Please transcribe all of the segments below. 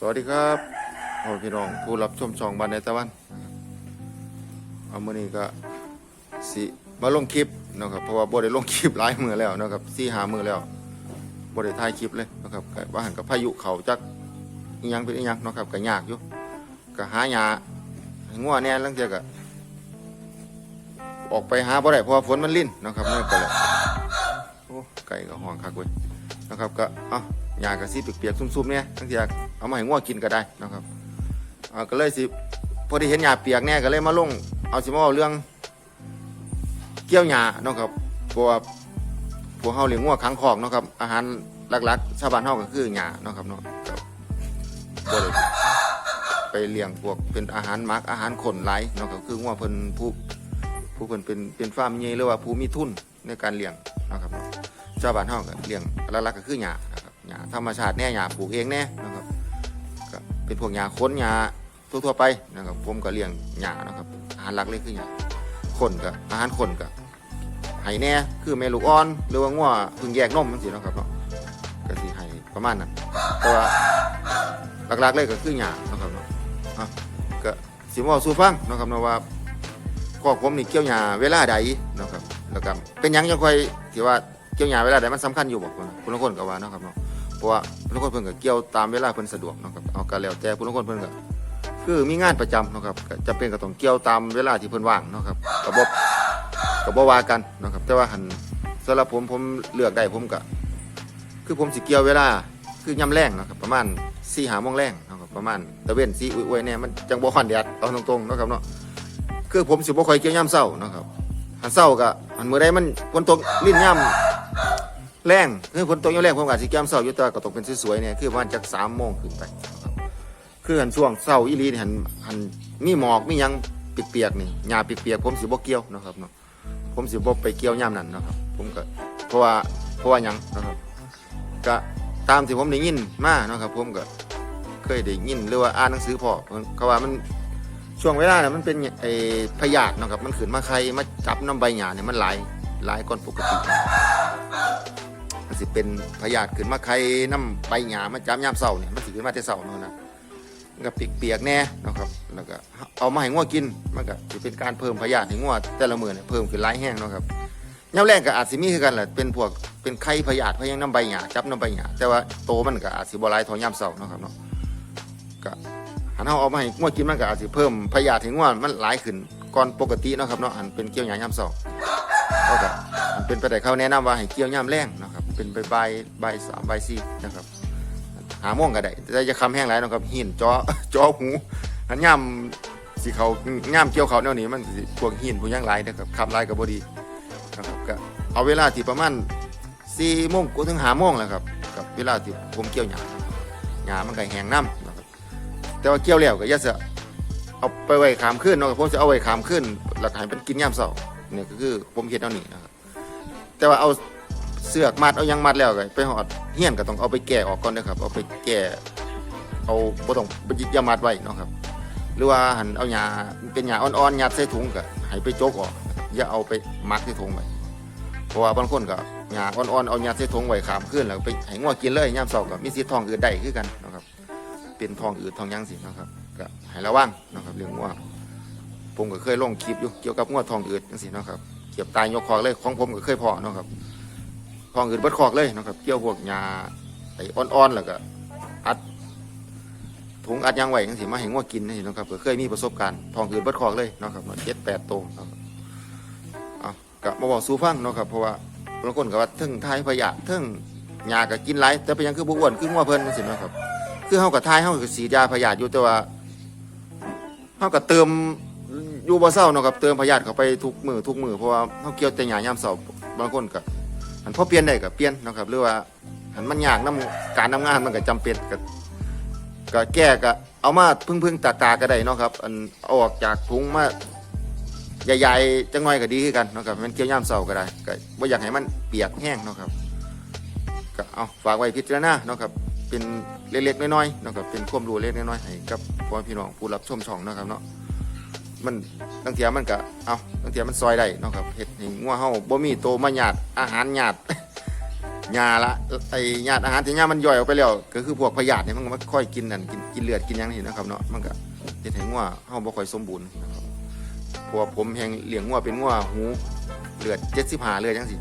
สวัสดีครับพ่อพี่น้องผู้รับชมช่องบ้านในตะวันเอามื่อนี้ก็สิมาลงคลิปนะครับเพราะว่าบ่ได้ลงคลิปหลายมือแล้วนะครับสี่หามือแล้วบ่ได้ถ่ายคลิปเลยนะครับก็ว่าหันกับพายุเขาจักอีหยังเป็นอีหยังนะครับก็ยากอยู่ก็หาหญ้าหงัวแน่ลังเทื่อก็ออกไปหาบ่ได้เพราะว่าฝนมันลิ่นนะครับนั่นก็เลยโอ้ไก่ก็ห้องคักเว้ยนะครับก็เอ้า หญ้าก็สิเปียกๆซุ่มๆเนี่ยทั้งที่อยากเอามาให้งัวกินก็ได้นะครับก็เลยสิพอดีเห็นหญ้าเปียกเนี่ยก็เลยมาลงเอาสิมาเอาเรื่องเกี่ยวหญ้าเนาะครับเพราะว่าพวกเฮาเลี้ยงงัวขังคอกเนาะครับ อาหารหลักๆชาวบ้านเฮาก็คือหญ้าเนาะครับเนาะก็ได้ไปเลี้ยงพวกเป็นอาหารมักอาหารขนไหลายเนาะก็คืองัวเพิ่นผู้ผู้เพิ่นเป็นเป็นฟาร์มใหญ่หรือว่าผู้มีทุนในการเลี้ยงเนาะครับเนาะชาวบ้านเฮาก็เลี้ยงหลักๆก็คือหญ้า หญ้าธรรมชาติแน่หญ้าปลูกเองแน่นะครับก็เป็นพวกหญ้าค้นหญ้าทั่วๆไปนะครับผมก็เลี้ยงหญ้านะครับอาหารหลักเลยคือหญ้าคนก็อาหารคนก็ให้แน่คือแม่ลูกอ่อน หรือว่างัวพิ่งแยกนมจังซี่เนะครับเนาะก็สิให้ประมาณนั้นแต่ว่าหลักๆเลยก็คือหญ้านาะครับเนาะก็สิเว้าสู่ฟังนะครับเนาะว่าครอบผมนี่เกี่ยวหญ้าเวลาใดนะครับแล้วก็เป็นยังจังค่อยที่ว่าเกี่ยวหญ้าเวลาใดมันสำคัญอยู่บอกคนละคนก็ว่านะครับเนาะ เพราะว่าคนละคนเพิ่นก็เกี่ยวตามเวลาเพิ่นสะดวกเนาะครับเอาก็แล้วแต่คนละคนเพิ่นก็คือมีงานประจำเนาะครับก็จำเป็นก็ต้องเกี่ยวตามเวลาที่เพิ่นว่างเนาะครับก็บ่ก็บ่ว่ากันเนาะครับแต่ว่าหันสำหรับผมผมเลือกได้ผมก็คือผมสิเกี่ยวเวลาคือยามแรงเนาะครับประมาณ4 5โมงแรงเนาะครับประมาณตะเว้นสีอุ้ยๆเนี่ยมันจังบ่ฮ้อนแดดเอาตรงๆเนาะครับเนาะคือผมสิบ่ค่อยเกี่ยวยามเช้าเนาะครับหันเช้าก็หันมื้อใดมันฝนตกลิ้นยาม แรงคือฝนตกยามแรงผมก็อาจสิแก้มเสาอยู่แต่ว่าก็ตกเป็นสวยๆเนี่ยคือประมาณจากสามโมงขึ้นไปครับคือหันช่วงเสาอีหลีนี่หันหันมีหมอกมีหยังเปียกๆนี่หญ้าเปียกๆผมสิบ่เกี่ยวนะครับเนาะผมสิบ่ไปเกี่ยวยามนั้นนะครับผมก็เพราะว่าเพราะว่าหยังนะครับก็ตามที่ผมได้ยินมานะครับผมก็เคยได้ยินหรือว่าอ่านหนังสือพอเขาว่ามันช่วงเวลาน่ะมันเป็นไอ้พยาธินะครับมันขึ้นมาใครมาจับน้ำใบหญ้าเนี่ยมันหลายหลายก่อนปกติ สิเป็นพยาธิขึ้นมาไข่น้ำใบหญ้ามันจามยามเสาเนี่ยมันสิขึ้นมาแต่เสาเนาะนะมันก็เปียกๆแน่นะครับแล้วก็เอามาให้งัวกินมันก็จะเป็นการเพิ่มพยาธิให้งัวแต่ละมือเนี่ยเพิ่มขึ้นหลายแห้งนะครับยาแรงก็อาจสิมีคือกันแหละเป็นพวกเป็นไข้พยาธิพยังน้ำใบหญ้าจับน้ำใบหญ้าแต่ว่าโตมันก็อาจสิบลายท่ายามเสาเนาะครับเนาะก็หันเฮาเอามาให้งัวกินมันก็อาจสิเพิ่มพยาธิให้งัวมันหลายขึ้นก่อนปกตินะครับเนาะหันเป็นเกี่ยวหญ้ายามเสาก็แบบมันเป็นไปได้เขาแนะนำว่าให้เกี่ยวย่ำแรงนะครับ เป็นใบใบใบสามใบสี่นะครับ หาโม่วงก็ได้แต่จะคำแห้งไรนะครับหินจอจอหูอันย่ำสีเขาย่ำเกี่ยวเขาแนวนี้มันพวกหินพวกย่างไรนะครับคำไรกับบดีนะครับก็เอาเวลาที่ประมาณสี่โมงกูถึงหาโมงแล้วครับกับเวลาที่ผมเกี่ยวหญ้าหญ้ามันก็แห้งน้ำนะครับแต่ว่าเกี่ยวแล้วก็ย่าจะเอาไปไว้ขามขึ้นเนาะผมจะเอาไว้ขามขึ้นหลักให้เป็นกินย่ำเสาเนี่ยก็คือผมเฮ็ดเอานี่นะครับแต่ว่าเอา เสือกมัดเอายังมัดแล้วก็ไปหอดเฮี้ยนก็ต้องเอาไปแก่ออกก่อนนะครับ เอาไปแก่เอาบ่ต้องไปยึดยามัดไว้เนาะครับ หรือว่าหันเอาหญ้าเป็นหญ้าอ่อนๆยัดใส่ถุงก็ให้ไปโจกออกอย่าเอาไปมัดใส่ถุงไว้เพราะว่าบางคนก็หญ้าอ่อนๆเอายัดใส่ถุงไว้ขามขึ้นแล้วไปให้งัวกินเลยยามเช้าก็มีสิทธิ์ท้องอืดได้คือกันนะครับ เป็นท้องอืดท้องยังสินะครับก็ให้ระวังนะครับเรื่องงัวผมก็เคยลงคลิปอยู่เกี่ยวกับงวทองอืดจังซี่เนาะครับเก็บตายยกคอเลยของผมก็เคยพอเนาะครับ ทองอืดเบิดคอกเลยนะครับเกี่ยวพวกหญ้าไอ้อ่อนๆแล้วก็อัดถุงอัดยางไว้จังซี่มาให้งวกินนี่นะครับก็เคยมีประสบการณ์ทองอืดเบิดคอกเลยนะครับเจ็ดแปดโตวนะครับเอาก็มาบอกสู่ฟังนะครับเพราะว่าบางคนก็ว่าทึ่งทายพยาธิทึ่งหญ้าก็กินหลายแต่เป็นยังคือบ่อ้วนคืองัวเพิ่นจังซี่เนะครับคือเฮาก็ทายเฮาก็สียาพยาธิอยู่แต่ว่าเฮาก็เติมอยู่บ่เศร้าเนาะครับเติมพยาธิเข้าไปทุกมือทุกมือเพราะว่าเขาเกี่ยวแต่หยายามเสาบางคนก็ หันพอเปลี่ยนได้ก็เปลี่ยนนะครับหรือว่าหันมันยากนํการทำงานมันก็จำเป็นก็ก็แก้ก็เอามาพึ่งพึ่งๆตากาก็ได้นะครับ อันออกจากถุงมาใหญ่ๆจังหน่อยก็ดีคือกันนะครับมันเกี่ยวย่ามเสาก็ได้ก็บ่อยากให้มันเปียกแห้งนะครับก็เอาฝากไว้พิจารณานะครับ เป็นเล็กๆน้อยๆนะครับเป็นความรู้เล็กๆน้อยๆให้กับพ่อพี่น้องผู้รับชมช่องนะครับเนาะ มันตั้งเทียมันก็เอาตั้งเทียมันซอยได้เนาะครับเห็ดห้งัวเฮาบ่มีโตมาหยาดอาหารหยาดหยาละไอ้ญาติอาหารที่ยามันย่อยออกไปแล้วก็คือพวกพยาธิเนี่ยมันก็มาค่อยกินนั่นกินกินเลือดกินหยังนี่นะครับเนาะมันก็เฮ็ดห้งัวเฮาบ่ค่อยสมบูรณ์นะครับพว่าผมแฮงเลี้ยงงัวเป็นงัวหูเลือด75เลือดจังซี่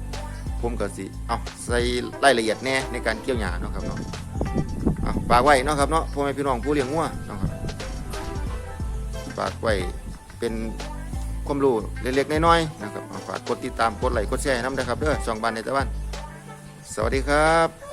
ผมก็สิเอาใส่รายละเอียดแน่ในการเกี่ยวหญ้าเนาะครับเนาะเอาฝากไว้เนาะครับเนาะพ่อแม่พี่น้องผู้เลี้ยงงัวเนาะครับฝากไว้ เป็นความรู้เล็กๆน้อยๆนะครับฝากกดติดตามกดไลค์กดแชร์ให้นำนะครับเด้อช่องบ้านในตะวัน สวัสดีครับ